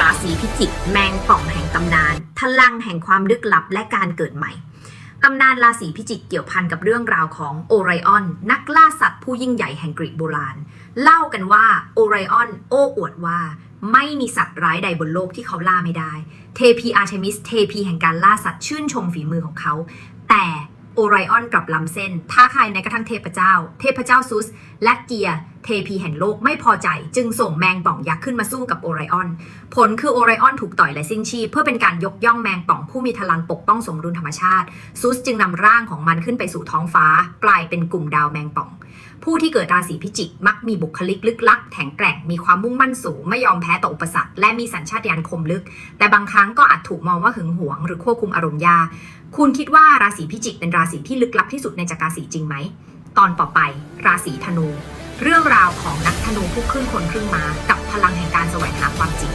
ราศีพิจิก แมงป่องแห่งตำนานพลังแห่งความลึกลับและการเกิดใหม่ตำนานราศีพิจิกเกี่ยวพันกับเรื่องราวของโอไรออน นักล่าสัตว์ผู้ยิ่งใหญ่แห่งกรีกโบราณ เล่ากันว่าโอไรออนโอ้อวดว่า ไม่มีสัตว์ร้ายใดบนโลกที่เขาล่าไม่ได้ เทพีอาร์เทมิสเทพีแห่งการล่าสัตว์ชื่นชมฝีมือของเขา แต่โอไรออนกลับล้ำเส้นท้าทายในกระทั่งเทพเจ้า เทพเจ้าซุส และเกียร์ เทพีแห่งโลกไม่พอใจ จึงส่งแมงป่องยักษ์ขึ้นมาสู้กับโอไรออน ผลคือโอไรออนถูกต่อยและสิ้นชีพ เพื่อเป็นการยกย่องแมงป่องผู้มีพลังปกป้องสมดุลธรรมชาติ ซุสจึงนำร่างของมันขึ้นไปสู่ท้องฟ้ากลายเป็นกลุ่มดาวแมงป่อง ผู้ที่เกิดราศีพิจิกมักมีบุคลิกลึกลับแข็งแกร่งมีความมุ่งมั่นสูง ไม่ยอมแพ้ต่ออุปสรรคและมีสัญชาตญาณคมลึก แต่บางครั้งก็อาจถูกมองว่าหึงหวง หรือควบคุมอารมณ์ยากคุณคิดว่าราศีพิจิกเป็นราศีที่ลึกลับที่สุดในจักรราศีจริงไหมตอนต่อไป ราศีธนู เรื่องราวของนักธนูผู้ครึ่งคนครึ่งม้ากับพลังแห่งการแสวงหาความจริง